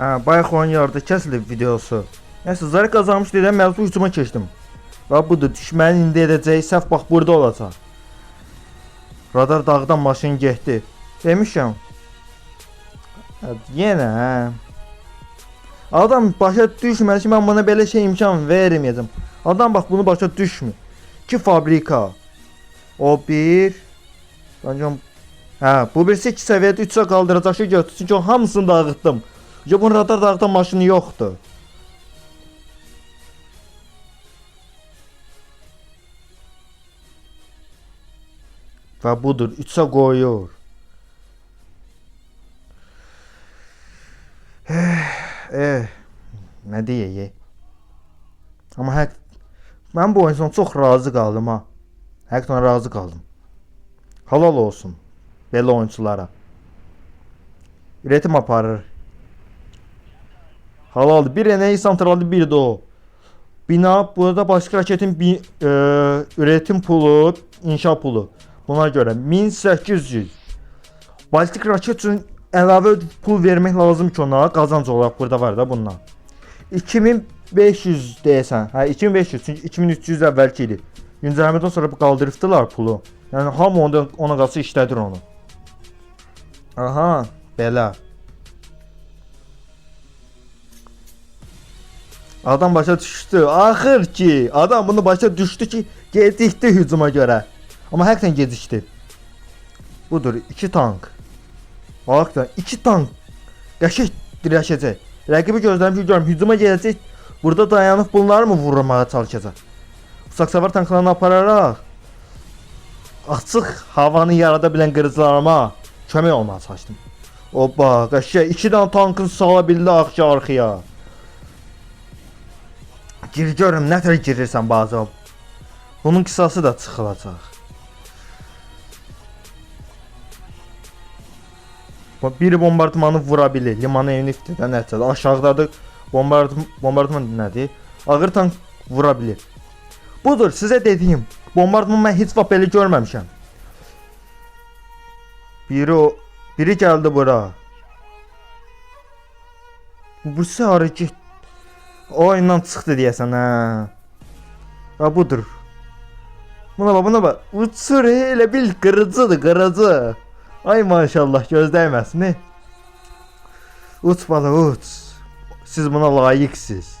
Hə, bayaq onun yarıda kəsilib videosu. Nəysə, zərə qazanmış dedən məcbur hücuma keçdim. Və budur, düşmənin indi edəcəyi səhv bax burada olacaq. Radar dağdan maşın getdi. Demişəm. Yenə hə. Adam başa düşməz ki, mən buna belə şey imkan verməyəcəm. Adam bax bunu başa düşmür. Ki fabrika. O bir. Bence Hə, bu birisi 2 səviyyədə 3-ə qaldıracaq şey götür. Çünki o hamısını dağıtdım. Bunun radar dağıtan maşını yoxdur. Və budur, 3-ə qoyur. Eh, eh, nə deyək? Amma həq mən bu oyundan çox razı qaldım ha. Həqiqətən razı qaldım. Halal olsun belə oyunçulara. Üretim aparır. Halaldır. Bir eneği santralı bir de o. Bina burada başka raketin bir e, üretim pulu, inşa pulu. Buna göre 1800. Baltik raket üçün əlavə pul vermək lazım ki ona qazanc olaraq burada var da bundan. 2500 deyəsən. Hə 2500 çünki 2300 əvvəlki idi. Güncəlləmədən sonra bu qaldırıbdılar pulu. Yəni hamı onda ona qalsa işlədir onu. Aha, belə. Adam başa düşdü. Axır ki, adam bunu başa düşdü ki, gecikdi hücuma görə. Amma həqiqətən gecikdi. Budur, 2 tank. Həqiqətən 2 tank qəşəng dirəşəcək. Rəqibi gözləmiş görüm hücuma gələcək. Burada dayanıb bunları mı vurmağa çalışacaq? Usaqsavar tanklarını apararaq açıq havanı yarada bilən qırıcılarıma kömək olmağa çalışdım. Oba, qəşəng 2 dənə tankın sala bildi arxa arxaya. Gir görüm nə tər girirsən bazı. Bunun qisası da çıxılacaq. Bax, Biri bombardımanı vura bilir. Limanı evini iftədən nəticədə. Aşağıdadır. Bombardman, bombardman nədir? Ağır tank vura bilir. Budur sizə dediyim. Bombardman mən heç vaxt belə görməmişəm. Biri o biri gəldi bura. Bu birisi hərəkət oyundan çıxdı deyəsən hə. Və budur. Buna bax, buna bax. Uçur elə bil qırıcıdır, qırıcı. Ay maşallah göz dəyməsin. he. Uç bala uç. Siz buna layiqsiniz.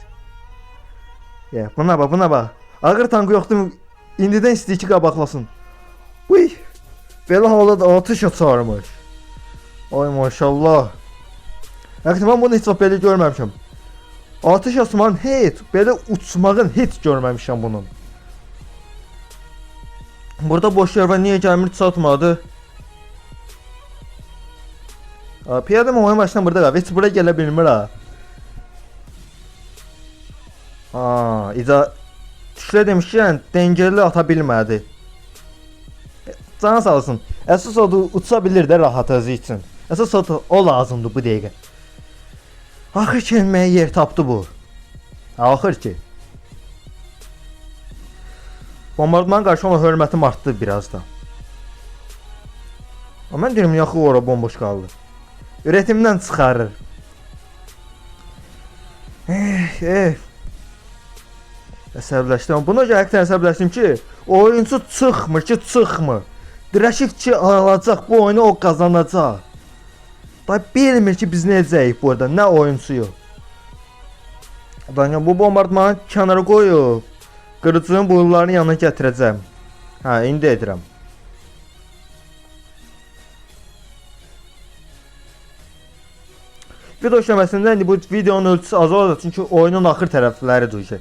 Ya buna bax, buna bax. Ağır tankı yoxdur. İndidən istəyir ki qabaqlasın. Uy. Belə halda da atış açarmış. Ay maşallah. Həqiqətən mən bunu heç vaxt belə görməmişəm. Atış açmanın heç, belə uçmağın heç görməmişəm bunun. Burada boş yer var, niyə gəlmir çatmadı? Aa, Piyade mi oyun başından burada qal. Heç bura gələ bilmir ha. Aa, iza Tüşlə demişkən dəngəli ata bilmədi. E, Canı sağ olsun. Əsas odur uça bilir də rahat özü üçün. Əsas odur o lazımdı bu dəqiqə. Axır ki elməyə yer tapdı bu. Axır ki. Bombardman qarşı ona hörmətim artdı biraz da. Amma mən deyirəm yaxı ora bomboş qaldı. Üretimdən çıxarır. Eh, eh. Əsəbləşdim. Buna həqiqətən əsəbləşdim ki, oyunçu çıxmır ki, çıxmır. Dirəşikçi alacaq bu oyunu o qazanacaq. Da bilmir ki biz nə edəcəyik burada, nə oyunçuyu. Ben bu bombardmanı kənara qoyub qırıcının boyunlarını yanına gətirəcəm. Hə, indi edirəm. Video işləməsində indi bu videonun ölçüsü az olacaq çünki oyunun axır tərəfləridir ki.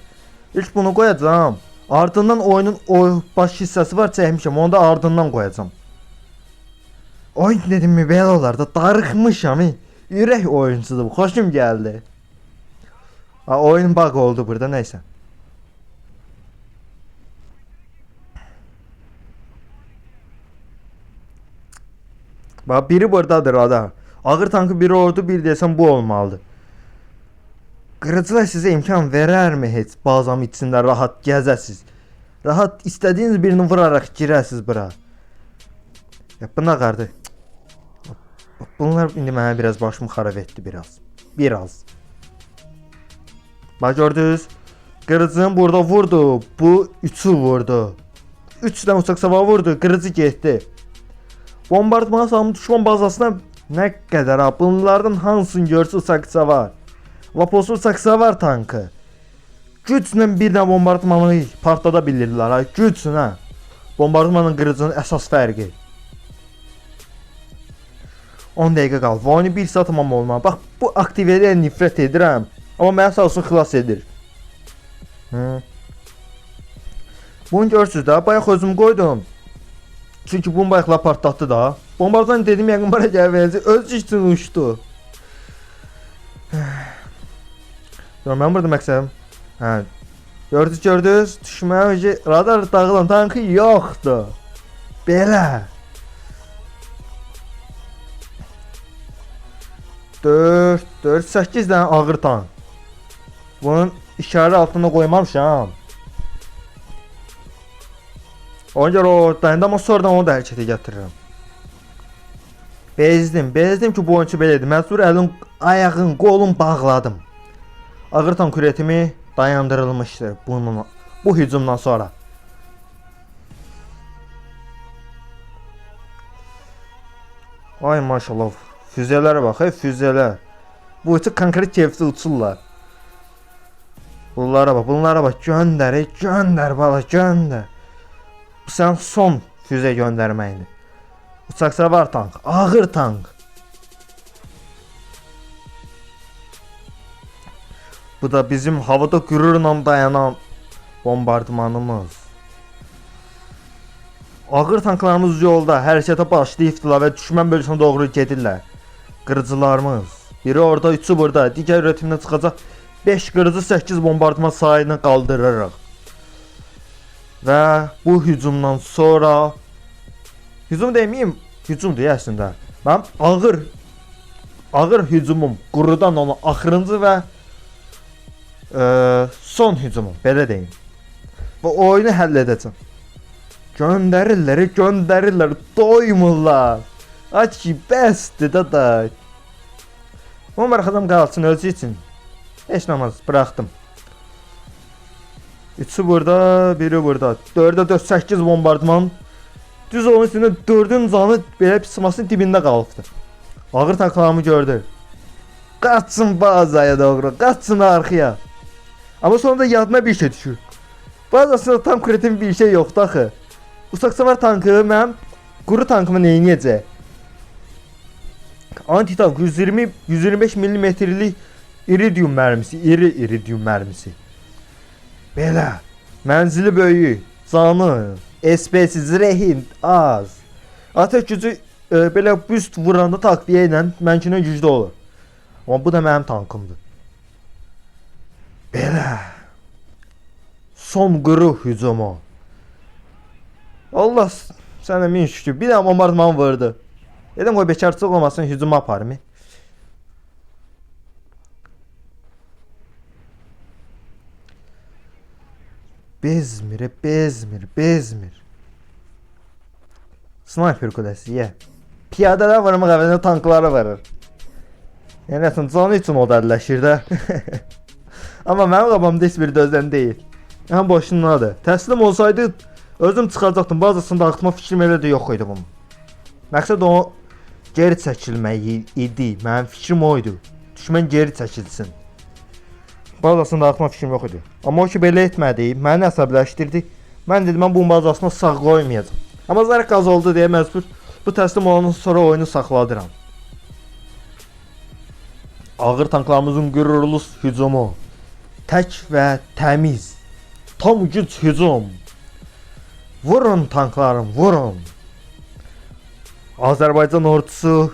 İlk bunu qoyacağam. Ardından oyunun o baş hissəsi var çəkmişəm. Onu da ardından qoyacağam. Oyun dedim mi belə olar da darıxmışam. he. Ürək oyunçudur bu. Xoşum gəldi. Ha, oyun bug oldu burada neyse. Bak biri buradadır ada. Ağır tankı biri ordu bir desem bu olmalıdır. Qırıcılar sizə imkan verərmi heç bazam içində rahat gəzəsiz? Rahat istədiyiniz birini vuraraq girəsiz bura. Ya buna qardı. Bunlar indi mənə biraz başımı xarab etdi biraz. Biraz. Bak gördünüz. Kırıcının burada vurdu. Bu üçü vurdu. Üç tane uçak savar vurdu. Kırıcı getdi. Bombardman salmış düşman bazasına ne kadar ha? Bunlardan hansını görsə uçak savar. Vaposu uçak savar tankı. Güclə bir də bombardmanı partlada bilirlər ha. Güclə ha. Bombardmanın qırıcının əsas fərqi. 10 dəqiqə qaldı. Və oyunu 1 saat tamam olmalı. Bax bu aktivəliyə nifrət edirəm. Amma mənə sağ olsun xilas edir. Hı. Bunu görürsüz də, bayaq özüm qoydum. Çünki bunu bayaqla partlatdı da. Bombardan dedim yəqin bana gəlməyəcək. Öz üçün uçdu. Dur, mən burada məqsədim. Hə. Gördünüz, gördünüz. Düşmən radar dağılan tankı yoxdur. Belə. 4 4 8 dənə ağır tank. Bunun işarə altına qoymamışam. Ona görə o dayında amma sonradan onu da hərəkətə gətirirəm. Bezdim, bezdim ki bu oyunçu belədir. Məcbur əlin, ayağın, qolun bağladım. Ağır tank üretimi dayandırılmışdır bunun bu hücumdan sonra. Ay maşallah. Füzelərə bax, hey füzelər. Bu uçu konkret keyfli uçurlar. Bunlara bax, bunlara bax. Göndər, ey, göndər bala, göndər. Bu sən son füze göndərməkdir. Uçaqsa var tank, ağır tank. Bu da bizim havada qürurla dayanan bombardmanımız. Ağır tanklarımız yolda hərəkətə başlayıbdılar və düşmən bölgəsinə doğru gedirlər. Qırıcılarımız. Biri orada, üçü burada. Digər üretimdən çıxacaq 5 qırıcı 8 bombardman sayını qaldırırıq. Və bu hücumdan sonra hücum deməyim, hücumdur əslində. Mənim ağır ağır hücumum qurudan onu axırıncı və e, son hücumum, belə deyim. Və oyunu həll edəcəm. Göndərirlər, göndərirlər, doymurlar. Aç ki, bəsdir də da. Amma arxadan qalsın özü üçün. Heç namaz buraxdım. Üçü burada, biri burada. 4'ə 4 8 bombardman. Düz onun üstündə 4-ün canı belə pismasının dibində qalıbdı. Ağır tanklarımı gördü. Qaçsın bazaya doğru, qaçsın arxaya. Amma sonra da yadına bir şey düşür. Bazasında tam kritik bir şey yoxdur axı. Uçaqsavar tankı mənim quru tankımı neyniyəcək? Antitank 120 125 mm'lik iridium mərmisi, iri iridium mərmisi. Belə mənzili böyük, canı, SPS zirəhin az. Atəş gücü e, belə büst vuranda takviyə ilə mənkinə güclü olur. Amma bu da mənim tankımdır. Belə son quru hücumu. Allah sənə min şükür. Bir də bombardman vurdu. Dedim qoy bekarçılıq olmasın hücuma aparım. Bezmir, Bezmir, Bezmir. Sniper kulesi ye. Piyadalar vurmaq əvəzinə tanklara verir. Yəni əslində canı üçün o dərləşir də. Amma mənim qabamda heç bir dözdən deyil. Ən boşundadır. Təslim olsaydı özüm çıxacaqdım. Bazısını dağıtma fikrim elə də yox idi bunun. Məqsəd o geri çəkilmək idi. Mənim fikrim o idi. Düşmən geri çəkilsin. Bazasını dağıtma fikrim yox idi. Amma o ki belə etmədi, məni əsəbləşdirdi. Mən dedim mən bunun bazasını sağ qoymayacağam. Amma zərək qaz oldu deyə məcbur bu təslim olandan sonra oyunu saxladıram. Ağır tanklarımızın qürurlu hücumu. Tək və təmiz. Tam güc hücum. Vurun tanklarım, vurun. Azərbaycan ordusu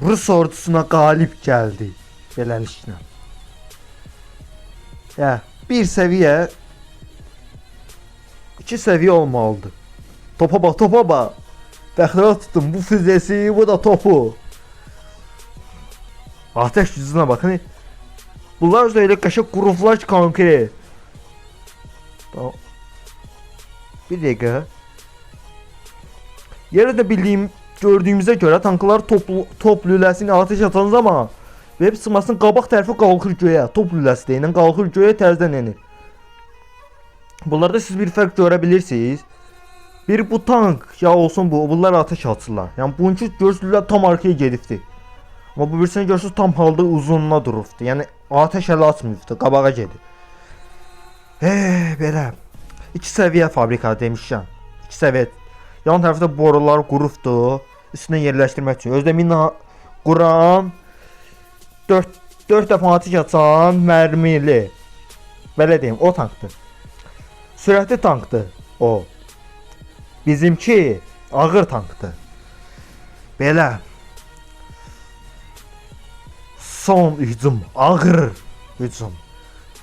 Rus ordusuna qalib gəldi. Beləliklə. Ya, bir səviyyə iki səviyyə olmalıdır. Topa bax, topa bax. Bəxtəvər tutdum bu füzesi, bu da topu. Ateş gücünə baxın. Bunlar da elə qəşəng quruflar ki konkret. Tamam. Bir dəqiqə. Yerdə bildiyim, gördüyümüzə görə tanklar toplu, top lüləsini ateş atan zaman Web sıxmasının qabaq tərəfi qalxır göyə, top lüləsi ilə qalxır göyə təzədən enir. Bunlarda siz bir fərq görə bilirsiniz. Bir bu tank ya olsun bu, bunlar ateş açırlar. Yəni bununki gözlülər tam arkaya gedibdi. Amma bu birisini görürsüz tam halda uzununa durubdu. Yəni ateş hələ açmıyıbdı, qabağa gedir. Eh, belə. İki səviyyə fabrika demişəm. İki səviyyə. Yan tərəfdə borular qurubdu. Üstünə yerləşdirmək üçün. Özdə mina quran 4 4 dəfə atış açan mərmili. Belə deyim, o tankdır. Sürətli tankdır o. Bizimki ağır tankdır. Belə. Son hücum, ağır hücum.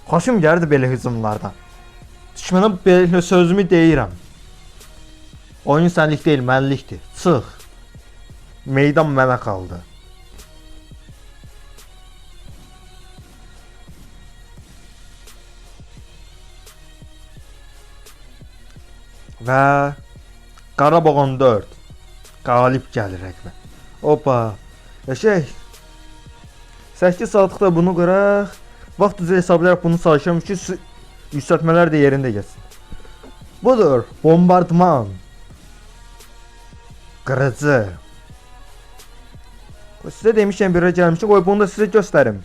Xoşum gəldi belə hücumlardan. Düşmənə belə sözümü deyirəm. Oyun sənlik deyil, mənlikdir. Çıx. Meydan mənə qaldı. Və Qarabağ 14 qalib gəlir rəqmə. Opa. Ya şey 8 saatlıqda bunu qıraq. Vaxt üzrə hesablayaraq bunu çalışıram ki, yüksəltmələr də yerində gəlsin. Budur, bombardman. Qırıcı. Qoy Sizə demişəm bir gəlmişik, qoy bunu da sizə göstərim.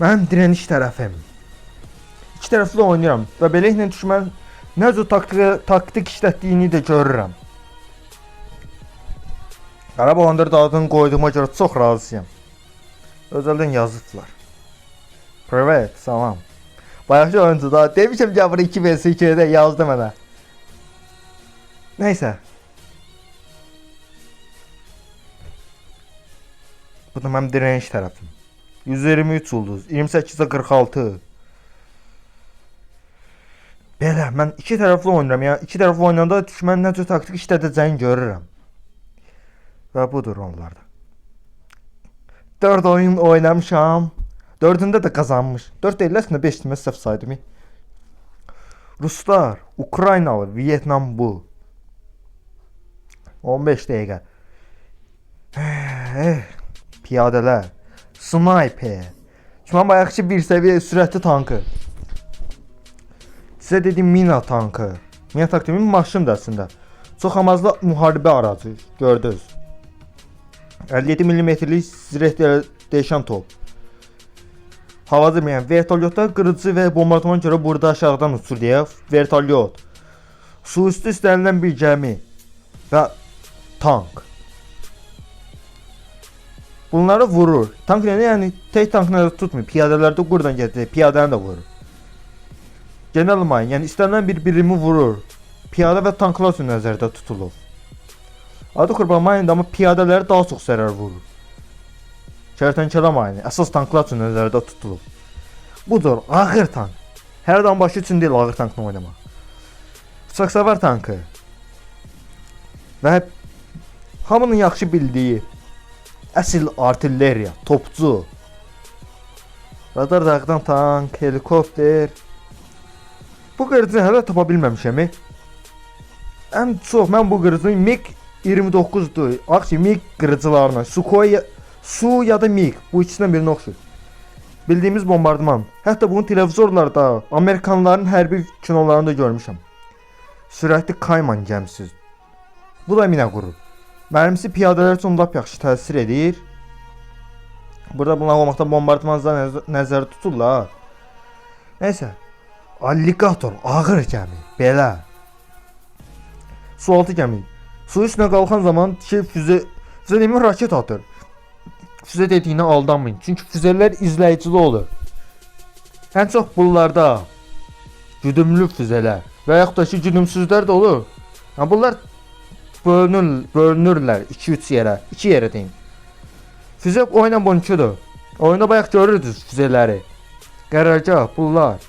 Mən direniş tərəfim. İki tərəfli oynayıram və beləklə düşmən nə cür taktik taktik işlətdiyini də görürəm. Qarabağ 14 adını qoyduğuma görə çox razıyam. Özəldən yazıblar. Privet, salam. Bayaqçı oyuncu da demişəm ki, bunu 2 vs 2-də yazdı mənə. Nəysə. Bu da mənim direniş tərəfim. 123 ulduz, 28-də 46. Belə, mən iki tərəfli oynayıram. Yəni iki tərəfli oynayanda düşmən nə cür taktik işlədəcəyini görürəm. Və budur onlarda. 4 oyun oynamışam. 4-ündə də qazanmış. 4 deyil, əslində 5 demə səhv saydım. Ruslar, Ukraynalı, Vyetnam bu. 15 dəqiqə. Eh, piyadələr, sniper. Düşmən bayaqçı bir səviyyə sürətli tankı. Sizə dedim mina tankı. Mina tankı maşın da əslində. Çox amazlı müharibə aracı, gördünüz. 57 mm-lik dəyişən top. Havada yəni vertolyotda qırıcı və bombardman görə burada aşağıdan uçur deyə vertolyot. Su üstü istənilən bir gəmi və tank. Bunları vurur. Tank nə yəni tek tankla da tutmuyor. Piyadalar da buradan gedir. Piyadanı da vurur. Genel mayın yəni istənilən bir birimi vurur. Piyada və tanklar üçün nəzərdə tutulur. Adı qurban mayında amma piyadaları daha çox zərər vurur. Kərtənkələ mayını əsas tanklar üçün nəzərdə tutulub. Budur, ağır tank. Hər adam başı üçün deyil ağır tankla oynamaq. Bıçaqsavar tankı. Və hamının yaxşı bildiyi əsl artilleriya, topçu. Radar dağdan tank, helikopter. Bu qırıcını hələ tapa bilməmişəm. Ən çox mən bu qırıcını MiG 29-dur. Axı MiG qırıcılarına Sukhoi Su ya da MiG bu ikisindən birinə oxşur. Bildiyimiz bombardman. Hətta bunu televizorlarda, Amerikanların hərbi kinolarında görmüşəm. Sürətli Kayman gəmisi. Bu da minə qurur. Mərmisi piyadalar üçün lap yaxşı təsir edir. Burada bunu almaqda bombardmanlar nəzər, nəzərdə tuturlar. Nəysə. Alligator ağır gəmi. Belə. Sualtı gəmi. Su üstünə qalxan zaman şey füze füze demir raket atır. Füze dediyinə aldanmayın. Çünki füzələr izləyicili olur. Ən çox bunlarda güdümlü füzələr və yaxud da ki güdümsüzlər də olur. Yəni bunlar bölünür, bölünürlər 2-3 yerə, 2 yerə deyim. Füzə oyuna bonçudur. Oyunda bayaq görürdünüz füzələri. Qərargah bunlar.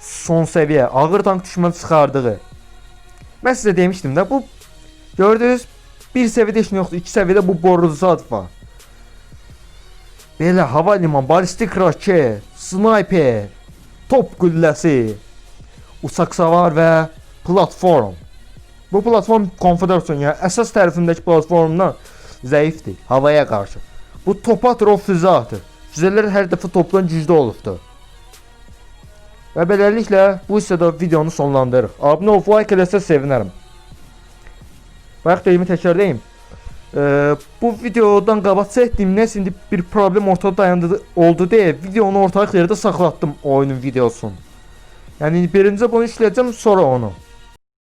Son səviyyə ağır tank düşmən çıxardığı. Mən sizə demişdim də bu gördünüz bir səviyyədə heç yoxdur. İki səviyyədə bu boruzat var. Belə hava liman, ballistik raket, sniper, top gülləsi, uçaq savar və platform. Bu platform konfederasiyon yəni əsas tərəfindəki platformdan zəifdir havaya qarşı. Bu top atır o füzə atır. Füzələr hər dəfə topdan güclü olubdur. Və beləliklə bu hissədə videonu sonlandırırıq. Abunə olub like eləsə sevinərəm. Bayaq deyimi təkrarlayım. Ee, bu videodan qabaq çəkdiyimdən indi bir problem ortada dayandı oldu deyə videonu ortaq yerdə saxlatdım oyunun videosunu. Yəni birinci bunu işləyəcəm, sonra onu.